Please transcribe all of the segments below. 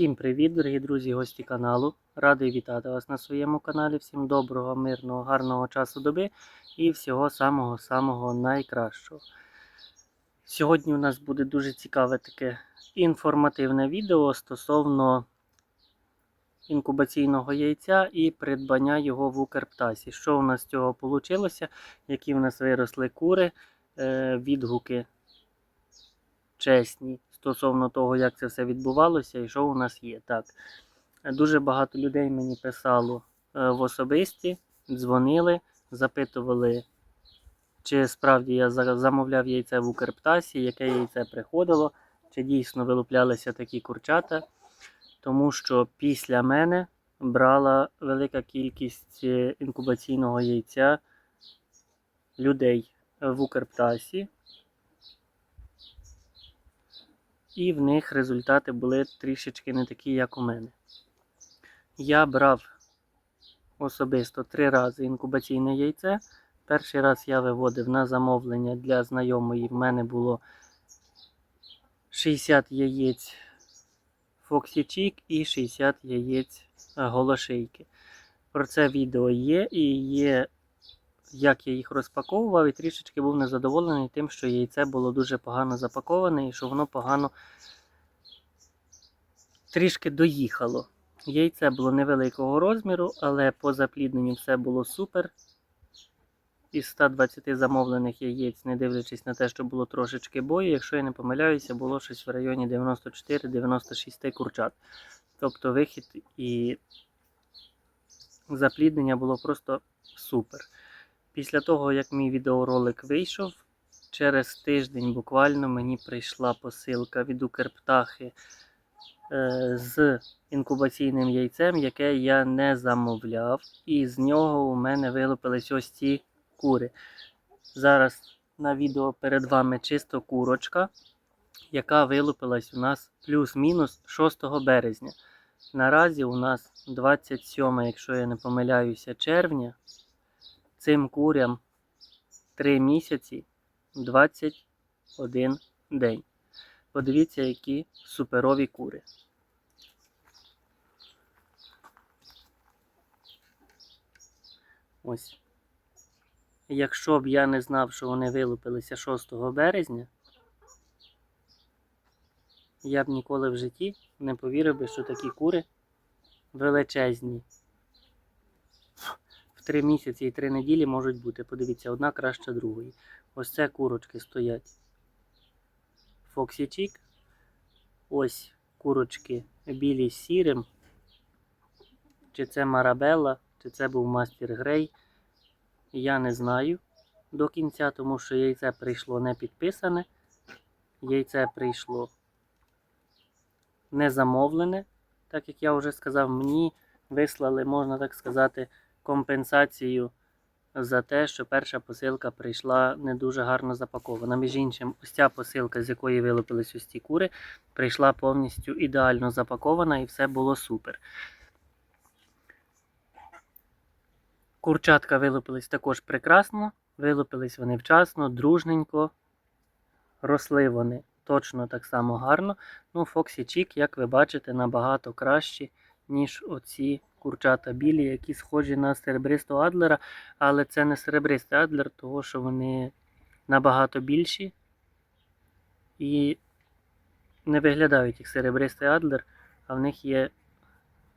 Всім привіт, дорогі друзі, гості каналу. Радий вітати вас на своєму каналі. Всім доброго, мирного, гарного часу доби і всього самого-самого найкращого. Сьогодні у нас буде дуже цікаве таке інформативне відео стосовно інкубаційного яйця і придбання його в Укрптасі. Що у нас з цього вийшло, які в нас виросли кури, е, відгуки чесні стосовно того, як це все відбувалося і що у нас є. Так, Дуже багато людей мені писало е, в особисті, дзвонили, запитували, чи справді я замовляв яйце в Укрптасі, яке яйце приходило, чи дійсно вилуплялися такі курчата. Тому що після мене брала велика кількість е, інкубаційного яйця людей в Укрптасі. І в них результати були трішечки не такі, як у мене. Я брав особисто три рази інкубаційне яйце. Перший раз я виводив на замовлення для знайомої. В мене було 60 яєць Фоксічік і 60 яєць голошийки. Про це відео є і є, як я їх розпаковував, і трішечки був незадоволений тим, що яйце було дуже погано запаковане і що воно погано трішки доїхало. Яйце було невеликого розміру, але по заплідненню все було супер. Із 120 замовлених яєць, не дивлячись на те, що було трошечки бою, якщо я не помиляюся, було щось в районі 94-96 курчат. Тобто вихід і запліднення було просто супер. Після того, як мій відеоролик вийшов, через тиждень буквально мені прийшла посилка від Укрптахи е, з інкубаційним яйцем, яке я не замовляв, і з нього у мене вилупились ось ці кури. Зараз на відео перед вами чисто курочка, яка вилупилась у нас плюс-мінус 6 березня. Наразі у нас 27, якщо я не помиляюся, червня. Цим курям 3 місяці 21 день. Подивіться, які суперові кури. Ось. Якщо б я не знав, що вони вилупилися 6 березня, я б ніколи в житті не повірив би, що такі кури величезні. 3 місяці і 3 неділі можуть бути. Подивіться, одна краще другої. Ось це курочки стоять. Фоксічік. Ось курочки білі з сірим. Чи це Марабелла, чи це був Мастер Грей. Я не знаю до кінця, тому що яйце прийшло не підписане. Яйце прийшло не замовлене. Так як я вже сказав, мені вислали, можна так сказати, компенсацію за те, що перша посилка прийшла не дуже гарно запакована. Між іншим, ось ця посилка, з якої вилупились ось ці кури, прийшла повністю ідеально запакована і все було супер. Курчатка вилупились також прекрасно, вилупились вони вчасно, дружненько. Росли вони точно так само гарно. Ну, Фоксі Чік, як ви бачите, набагато кращі, ніж оці курчата білі, які схожі на серебристого адлера. Але це не серебристий адлер, тому що вони набагато більші і не виглядають як серебристий адлер, а в них є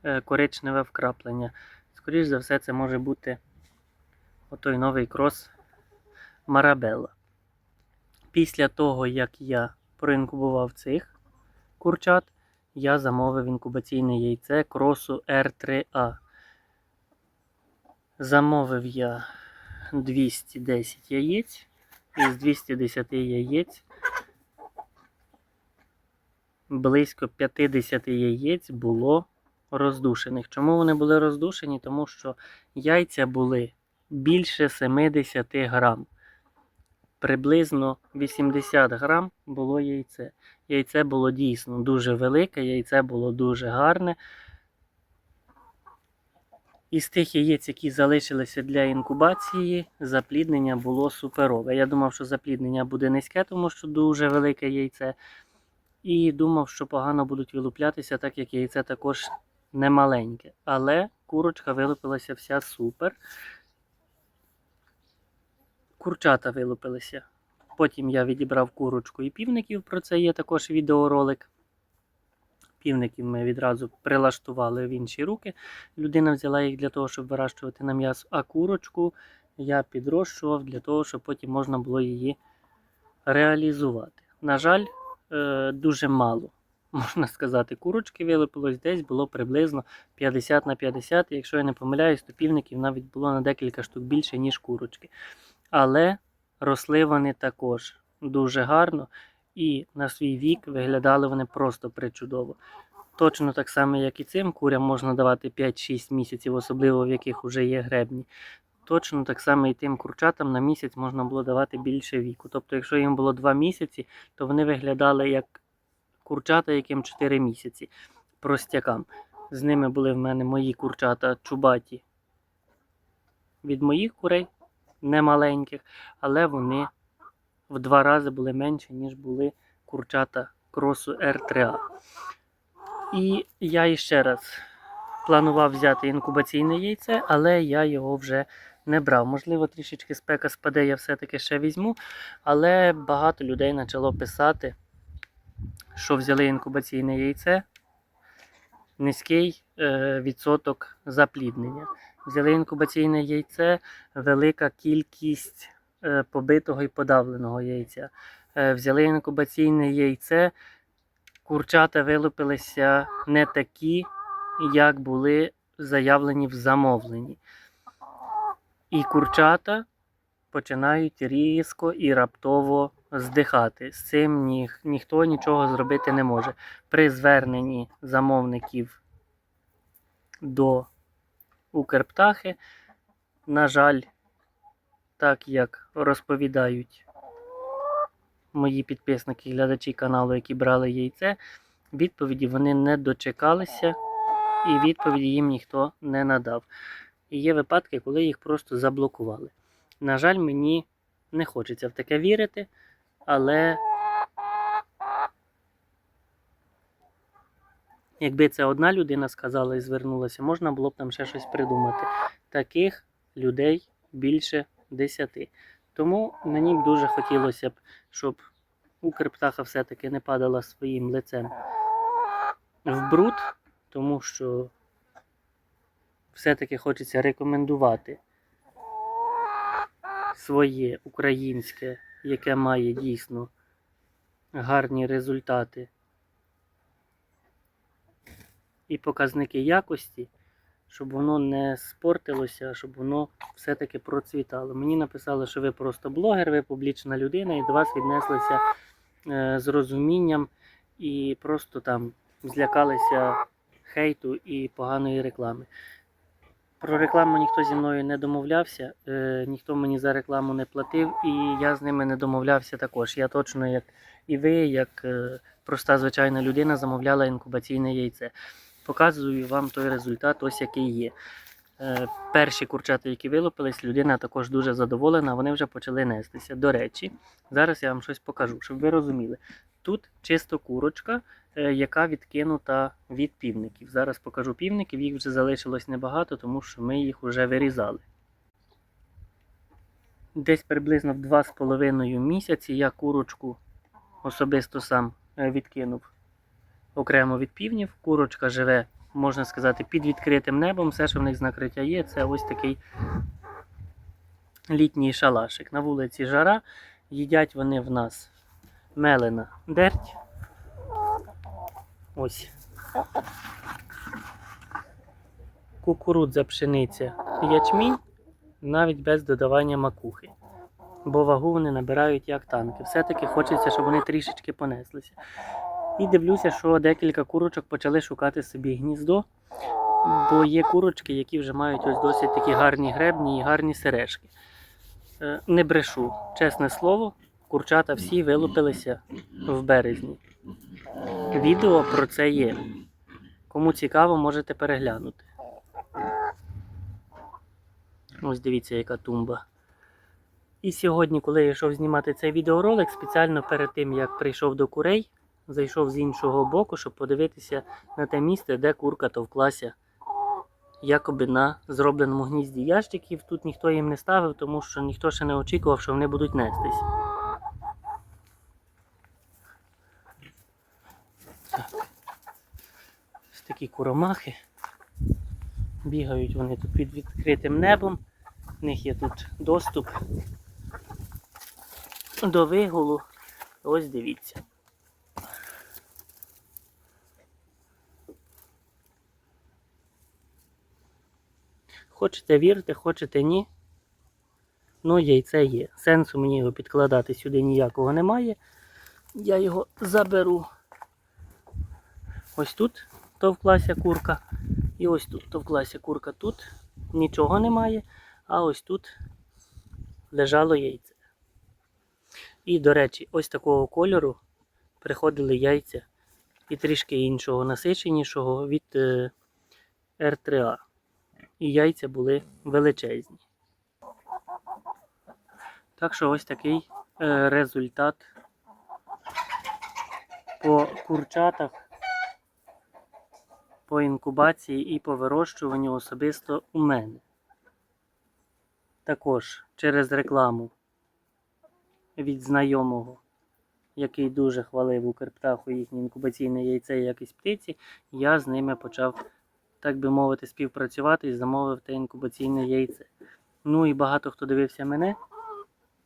е, коричневе вкраплення. Скоріше за все, це може бути отой новий крос Марабелла. Після того, як я проінкубував цих курчат, я замовив інкубаційне яйце кросу R3A. Замовив я 210 яєць. Із 210 яєць близько 50 яєць було роздушених. Чому вони були роздушені? Тому що яйця були більше 70 грам. Приблизно 80 грам було яйце. Яйце було дійсно дуже велике, яйце було дуже гарне. Із тих яєць, які залишилися для інкубації, запліднення було суперове. Я думав, що запліднення буде низьке, тому що дуже велике яйце. І думав, що погано будуть вилуплятися, так як яйце також не маленьке. Але курочка вилупилася вся супер. Курчата вилупилися. Потім я відібрав курочку і півників. Про це є також відеоролик. Півників ми відразу прилаштували в інші руки. Людина взяла їх для того, щоб вирощувати на м'ясо, а курочку я підрощував для того, щоб потім можна було її реалізувати. На жаль, е, дуже мало, можна сказати, курочки вилупилось десь було приблизно 50 на 50. Якщо я не помиляюсь, то півників навіть було на декілька штук більше, ніж курочки. Але росли вони також дуже гарно і на свій вік виглядали вони просто причудово. Точно так само, як і цим курям можна давати 5-6 місяців, особливо в яких вже є гребні. Точно так само і тим курчатам на місяць можна було давати більше віку. Тобто, якщо їм було 2 місяці, то вони виглядали як курчата, яким 4 місяці простякам. З ними були в мене мої курчата чубаті від моїх курей, не маленьких, але вони в два рази були менші, ніж були курчата кросу R3A. І я іще раз планував взяти інкубаційне яйце, але я його вже не брав. Можливо, трішечки спека спаде, я все-таки ще візьму. Але багато людей почало писати, що взяли інкубаційне яйце. Низький е, відсоток запліднення. Взяли інкубаційне яйце, велика кількість е, побитого і подавленого яйця. Е, взяли інкубаційне яйце, курчата вилупилися не такі, як були заявлені в замовленні. І курчата починають різко і раптово здихати. З цим ні, ніхто нічого зробити не може. При зверненні замовників до Укрптахи, на жаль, так як розповідають мої підписники глядачі каналу, які брали яйце, відповіді вони не дочекалися, і відповіді їм ніхто не надав. І є випадки, коли їх просто заблокували. На жаль, мені не хочеться в таке вірити, але якби це одна людина сказала і звернулася, можна було б там ще щось придумати. Таких людей більше десяти. Тому мені б дуже хотілося б, щоб Укрптаха все-таки не падала своїм лицем в бруд, тому що все-таки хочеться рекомендувати своє українське, яке має дійсно гарні результати і показники якості, щоб воно не спортилося, а щоб воно все-таки процвітало. Мені написали, що ви просто блогер, ви публічна людина, і до вас віднеслися е, з розумінням і просто там злякалися хейту і поганої реклами. Про рекламу ніхто зі мною не домовлявся, е, ніхто мені за рекламу не платив, і я з ними не домовлявся також. Я точно, як і ви, як е, проста звичайна людина, замовляла інкубаційне яйце. Показую вам той результат, ось який є. Е, перші курчата, які вилупились, людина також дуже задоволена, вони вже почали нестися. До речі, зараз я вам щось покажу, щоб ви розуміли. Тут чисто курочка, е, яка відкинута від півників. Зараз покажу півників, їх вже залишилось небагато, тому що ми їх вже вирізали. Десь приблизно в 2,5 місяці я курочку особисто сам е, відкинув окремо від півнів. Курочка живе, можна сказати, під відкритим небом. Все, що в них з накриття є, це ось такий літній шалашик. На вулиці жара. Їдять вони в нас мелена дерть. Ось. Кукурудза, пшениця, ячмінь, навіть без додавання макухи. Бо вагу вони набирають як танки. Все-таки хочеться, щоб вони трішечки понеслися. І дивлюся, що декілька курочок почали шукати собі гніздо, бо є курочки, які вже мають ось досить такі гарні гребні і гарні сережки. Е, Не брешу, чесне слово, курчата всі вилупилися в березні. Відео про це є. Кому цікаво, можете переглянути. Ось дивіться, яка тумба. І сьогодні, коли я йшов знімати цей відеоролик, спеціально перед тим, як прийшов до курей, зайшов з іншого боку, щоб подивитися на те місце, де курка товклася якоби на зробленому гнізді ящиків. Тут ніхто їм не ставив, тому що ніхто ще не очікував, що вони будуть нестись. Ось такі куромахи. Бігають вони тут під відкритим небом. В них є тут доступ до вигулу. Ось дивіться. Хочете вірте, хочете ні. Ну, яйце є. Сенсу мені його підкладати сюди ніякого немає. Я його заберу. Ось тут товклася курка. І ось тут товклася курка. Тут нічого немає, а ось тут лежало яйце. І, до речі, ось такого кольору приходили яйця і трішки іншого насиченішого від е, R3A. І яйця були величезні. Так що ось такий е, результат по курчатах, по інкубації і по вирощуванню особисто у мене. Також через рекламу від знайомого, який дуже хвалив Укрптаху їхнє інкубаційне яйце і якість птиці, я з ними почав, так би мовити, співпрацювати і замовив те інкубаційне яйце. Ну і багато хто дивився мене,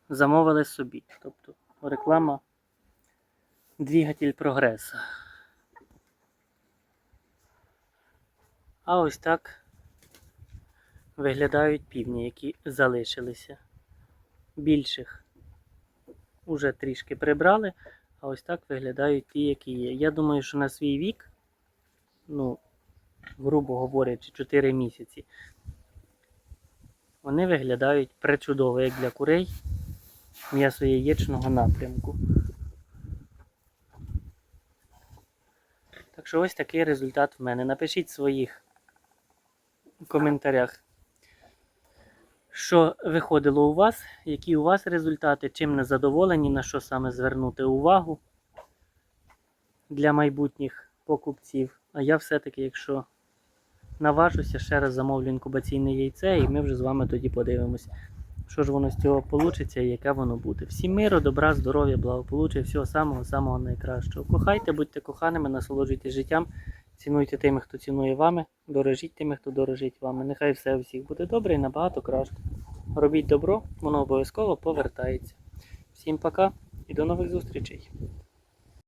замовили собі. Тобто реклама двигатель прогресу. А ось так виглядають півні, які залишилися. Більших уже трішки прибрали, а ось так виглядають ті, які є. Я думаю, що на свій вік, ну, грубо говорячи, 4 місяці, вони виглядають пречудово, як для курей м'ясо яєчного напрямку. Так що ось такий результат в мене. Напишіть в своїх коментарях, що виходило у вас, які у вас результати, чим не задоволені, на що саме звернути увагу для майбутніх покупців. А я все-таки, якщо наважуся, ще раз замовлю інкубаційне яйце, і ми вже з вами тоді подивимось, що ж воно з цього вийде і яке воно буде. Всім миру, добра, здоров'я, благополуччя, всього самого-самого найкращого. Кохайте, будьте коханими, насолоджуйтесь життям, цінуйте тими, хто цінує вами, дорожіть тими, хто дорожить вами. Нехай все у всіх буде добре і набагато краще. Робіть добро, воно обов'язково повертається. Всім пока і до нових зустрічей!